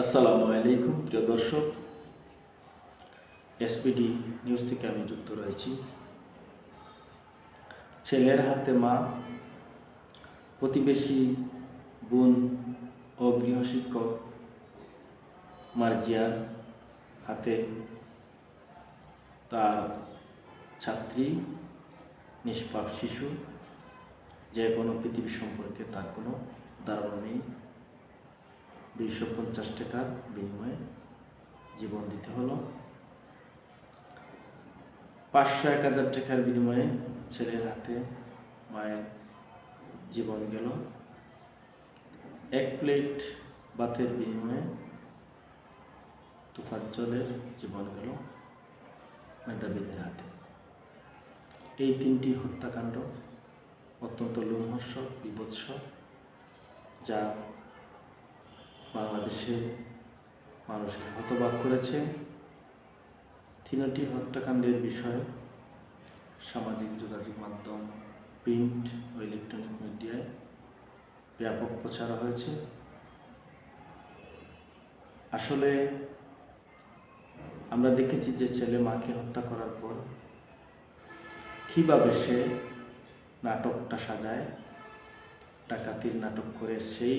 আসসালামু আলাইকুম, প্রিয় দর্শক। এসপিডি নিউজ থেকে আমি যুক্ত রয়েছি। ছেলের হাতে মা, প্রতিবেশী, বোন ও গৃহশিক্ষক মার্জিয়ার হাতে তার ছাত্রী, নিষ্পাপ শিশু, যে কোনো পৃথিবী সম্পর্কে তার কোনো ধারণা নেই। দুইশো পঞ্চাশ টাকার বিনিময়ে জীবন দিতে হলো। পাঁচশো এক হাজার টাকার বিনিময়ে ছেলের হাতে মায়ের জীবন গেল। এক প্লেট ভাতের বিনিময়ে তুফাজ্জলের জীবন গেল মেধাবীদের হাতে। এই তিনটি হত্যাকাণ্ড অত্যন্ত লোমহর্ষক, বিভৎস, যা বাংলাদেশের মানুষকে হতবাক করেছে। তিনটি হত্যাকাণ্ডের বিষয়ে সামাজিক যোগাযোগ মাধ্যম, প্রিন্ট ও ইলেকট্রনিক মিডিয়ায় ব্যাপক প্রচার হয়েছে। আসলে আমরা দেখেছি যে ছেলে মাকে হত্যা করার পর কীভাবে সে নাটকটা সাজায়, ডাকাতির নাটক করে সেই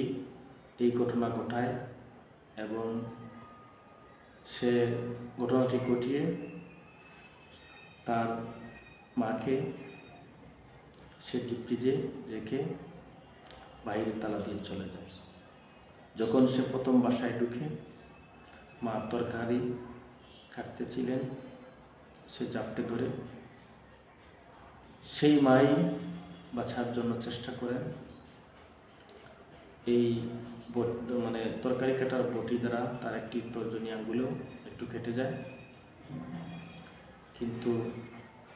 এই ঘটনা ঘটায় এবং সে ঘটনাটি ঘটিয়ে তার মাকে সে ডিপ্রিজে রেখে বাইরে তালা দিয়ে চলে যায়। যখন সে প্রথম বাসায় ঢুকে, মা তরকারি কাটতেছিলেন, সে জাপটে ধরে। সেই মাই বাছার জন্য চেষ্টা করেন। এই মানে তরকারি কাটার বটি দ্বারা তার একটি তর্জনী আঙ্গুলেও একটু কেটে যায়। কিন্তু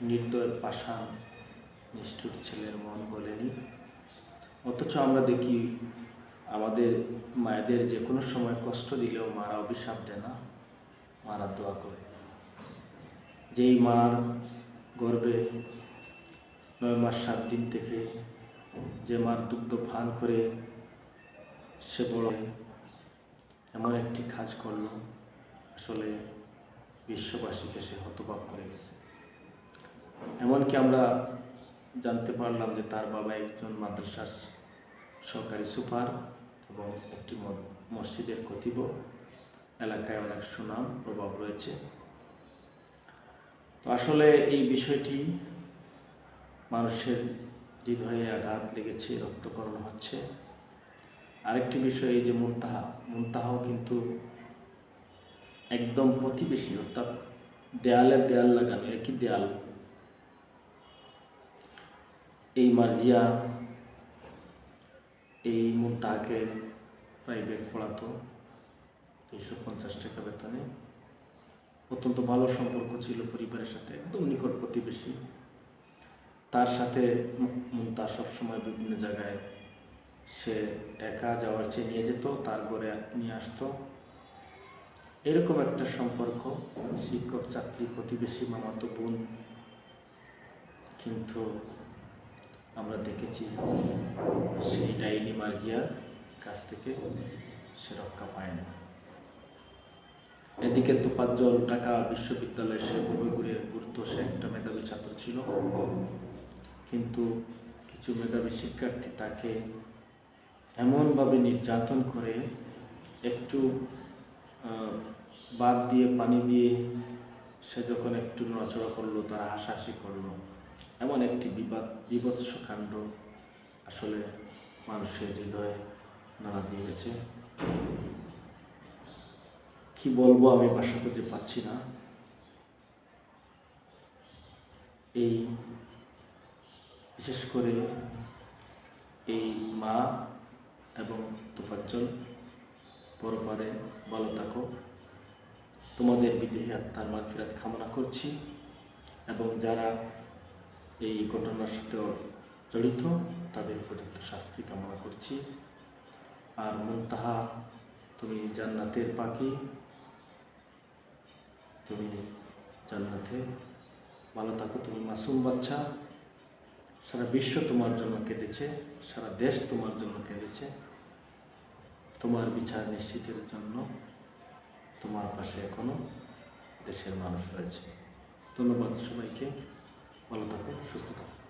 নির্দয় পাষাণ, নিষ্ঠুর ছেলের মন গলেনি। অথচ আমরা দেখি আমাদের মায়েদের যে কোনো সময় কষ্ট দিলেও মারা অভিশাপ দেয় না, মারা দোয়া করে। যেই মার গর্বে নয় মাস সাত দিন থেকে যে মার দুগ্ধ পান করে সে বড় এমন একটি কাজ করল। আসলে বিশ্ববাসীকে সে হতবাক করে গেছে। এমনকি আমরা জানতে পারলাম যে তার বাবা একজন মাদ্রাসার সরকারি সুপার এবং একটি মসজিদের খতিব। এলাকায় অনেক সুনাম, প্রভাব রয়েছে। তো আসলে এই বিষয়টি মানুষের হৃদয়ে আঘাত লেগেছে, রক্তকরণ হচ্ছে। আরেকটি বিষয় এই যে মুনতাহা, মুনতাহাও কিন্তু একদম প্রতিবেশী, অর্থাৎ দেয়ালে দেয়াল লাগানো, একই দেয়াল। এই মার্জিয়া, এই মুনতাহাকে প্রাইভেট পড়াতো দুইশো পঞ্চাশ টাকা বেতনে। অত্যন্ত ভালো সম্পর্ক ছিল পরিবারের সাথে, একদম নিকট প্রতিবেশী। তার সাথে মু- মুনতাহা সবসময় বিভিন্ন জায়গায় সে একা যাওয়ার চেয়ে নিয়ে যেত, তারপরে নিয়ে আসতো। এরকম একটা সম্পর্ক, শিক্ষক ছাত্রী প্রতিবেশী, মামাতো বোন। কিন্তু আমরা দেখেছি সেই ডাইনি মার্জিয়ার কাছ থেকে সে রক্ষা পায় না। এদিকে তোপাজ্জল ঢাকা বিশ্ববিদ্যালয়ে সে ঘুরে ঘুরতো সে একটা মেধাবী ছাত্র ছিল। কিন্তু কিছু মেধাবী শিক্ষার্থী তাকে এমনভাবে নির্যাতন করে, একটু বাদ দিয়ে, পানি দিয়ে সে যখন একটু নড়াচড়া করল, তারা হাসাহাসি করল। এমন একটি বিবাদ, বিভৎস কাণ্ড আসলে মানুষের হৃদয়ে নাড়া দিয়ে গেছে। কি বলব আমি বাসা খুঁজে পাচ্ছি না। এই, বিশেষ করে এই মা এবং তোফাজ্জল, পরপারে ভালো থাকো। তোমাদের বিদেহী আত্মার মাগফিরাত কামনা করছি এবং যারা এই ঘটনার সাথে জড়িত, তাদের উপযুক্ত শাস্তি কামনা করছি। আর মুনতাহা, তুমি জান্নাতের পাখি, তুমি জান্নাতে ভালো থাকো, তুমি মাসুম বাচ্চা। সারা বিশ্ব তোমার জন্য কেঁদেছে, সারা দেশ তোমার জন্য কেঁদেছে। তোমার বিচার নিশ্চিতের জন্য তোমার পাশে এখনও দেশের মানুষ রয়েছে। ধন্যবাদ সবাইকে। ভালো থাকুন সুস্থ থাকুন